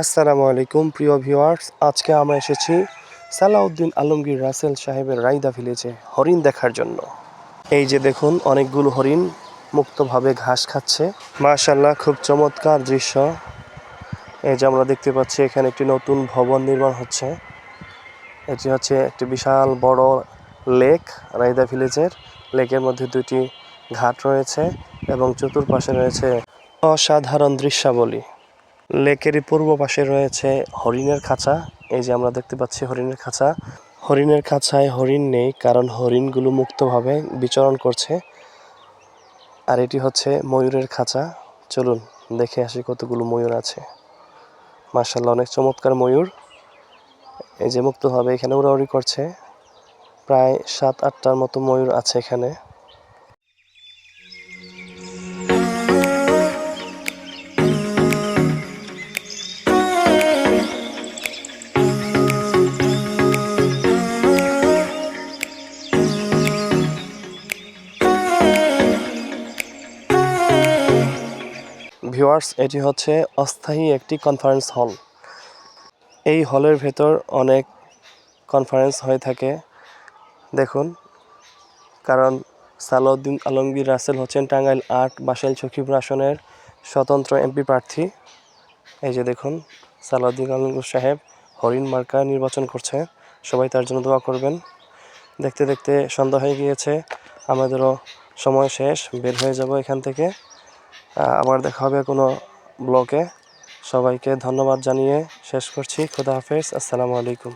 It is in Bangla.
আসসালামু আলাইকুম প্রিয় ভিউয়ার্স। আজকে আমরা এসেছি সালাউদ্দিন আলমগীর রাসেল সাহেবের রাইদা ভিলেজে হরিণ দেখার জন্য। এই যে দেখুন, অনেকগুলো হরিণ মুক্তভাবে ঘাস খাচ্ছে। মাশাল্লাহ খুব চমৎকার দৃশ্য। এই যে আমরা দেখতে পাচ্ছি, এখানে একটি নতুন ভবন নির্মাণ হচ্ছে। এটি হচ্ছে একটি বিশাল বড় লেক রাইদা ভিলেজের। লেকের মধ্যে দুটি ঘাট রয়েছে এবং চতুর্পাশে রয়েছে অসাধারণ দৃশ্যাবলী। লেকেরই পূর্ব পাশে রয়েছে হরিণের খাঁচা। এই যে আমরা দেখতে পাচ্ছি হরিণের খাঁচা। হরিণের খাঁচায় হরিণ নেই কারণ হরিণগুলো মুক্তভাবে বিচরণ করছে। আর এটি হচ্ছে ময়ূরের খাঁচা। চলুন দেখে আসি কতগুলো ময়ূর আছে। মার্শাল্লাহ অনেক চমৎকার ময়ূর। এই যে মুক্তভাবে এখানে উড়াউড়ি করছে। প্রায় সাত আটটার মতো ময়ূর আছে এখানে। ভিউয়ার্স, এটি হচ্ছে অস্থায়ী একটি কনফারেন্স হল এই হলের ভেতর অনেক কনফারেন্স হয়ে থাকে। দেখুন, কারণ সালাউদ্দিন আলমগীর রাসেল হচ্ছেন টাঙ্গাইল আট, বাসেল সখীপুর আসনের স্বতন্ত্র এমপি প্রার্থী। এই যে দেখুন, সালাউদ্দিন আলমগীর সাহেব হরিণ মার্কা নির্বাচন করছে। সবাই তার জন্য দোয়া করবেন। দেখতে দেখতে সন্ধ্যা হয়ে গিয়েছে। আমাদেরও সময় শেষ, বের হয়ে যাব এখান থেকে। আবার দেখা হবে কোনো ব্লকে সবাইকে ধন্যবাদ জানিয়ে শেষ করছি। খুদা হাফেজ। আসসালামু আলাইকুম।